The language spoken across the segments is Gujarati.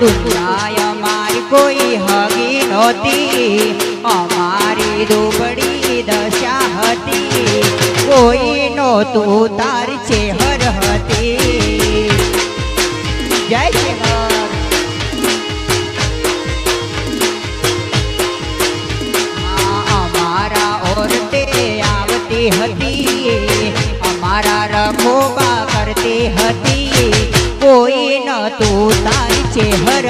દુનિયા અમારી કોઈ હગી નહોતી. અમારી દુબળી દશા હતી. કોઈ નહોતું તારી ચેહર હતી. જય શ્રી હતી. અમારા રખોબા કરતી હતી. કોઈ નતું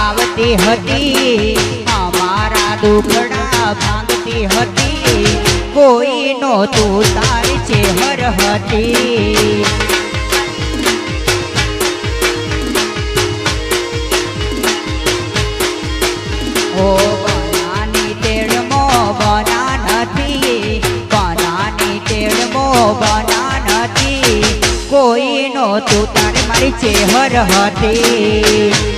આવતી હતી. અમારા દુખડા ભાંગતી હતી. કોઈ નહોતું તારી ચેહર હતી. ઓ બનાની તેડમો બના નથી કોઈ નહોતું તારે મારી ચેહર હતી.